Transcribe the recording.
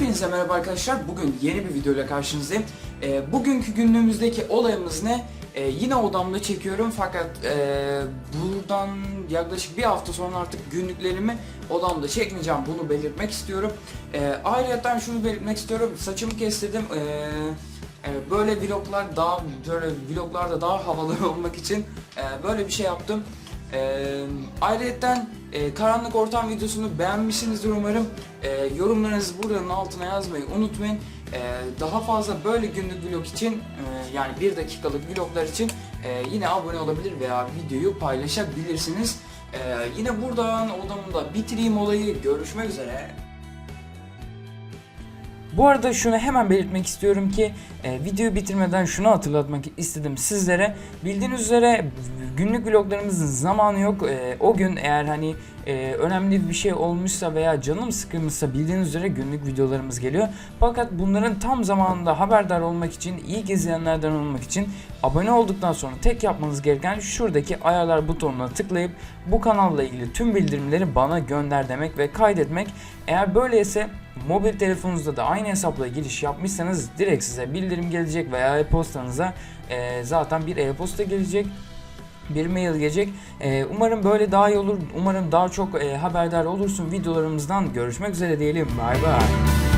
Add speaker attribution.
Speaker 1: Hepinize merhaba arkadaşlar. Bugün yeni bir videoyla karşınızdayım. Ee, bugünkü günlüğümüzdeki olayımız ne? Ee, yine odamda çekiyorum fakat e, buradan yaklaşık bir hafta sonra artık günlüklerimi odamda çekmeyeceğim. Bunu belirtmek istiyorum. Ee, ayrıca şunu belirtmek istiyorum. Saçımı kestirdim. Ee, e, böyle vloglar daha böyle vloglarda daha havalı olmak için e, böyle bir şey yaptım. Ee, ayrıca e, karanlık ortam videosunu beğenmişsinizdir umarım. E, yorumlarınızı buranın altına yazmayı unutmayın. E, daha fazla böyle günlük vlog için e, yani bir dakikalık vloglar için e, yine abone olabilir veya videoyu paylaşabilirsiniz. E, yine buradan odamda bitireyim olayı. Görüşmek üzere. Bu arada şunu hemen belirtmek istiyorum ki e, videoyu bitirmeden şunu hatırlatmak istedim sizlere. Bildiğiniz üzere günlük vloglarımızın zamanı yok. E, o gün eğer hani e, önemli bir şey olmuşsa veya canım sıkılmışsa bildiğiniz üzere günlük videolarımız geliyor. Fakat bunların tam zamanında haberdar olmak için, ilk izleyenlerden olmak için abone olduktan sonra tek yapmanız gereken şuradaki ayarlar butonuna tıklayıp bu kanalla ilgili tüm bildirimleri bana gönder demek ve kaydetmek. Eğer böyleyse mobil telefonunuzda da aynı hesapla giriş yapmışsanız direkt size bildirim gelecek veya e-postanıza e, zaten bir e-posta gelecek bir mail gelecek. E, umarım böyle daha iyi olur. Umarım daha çok e, haberdar olursun videolarımızdan. Görüşmek üzere diyelim. Bay bay.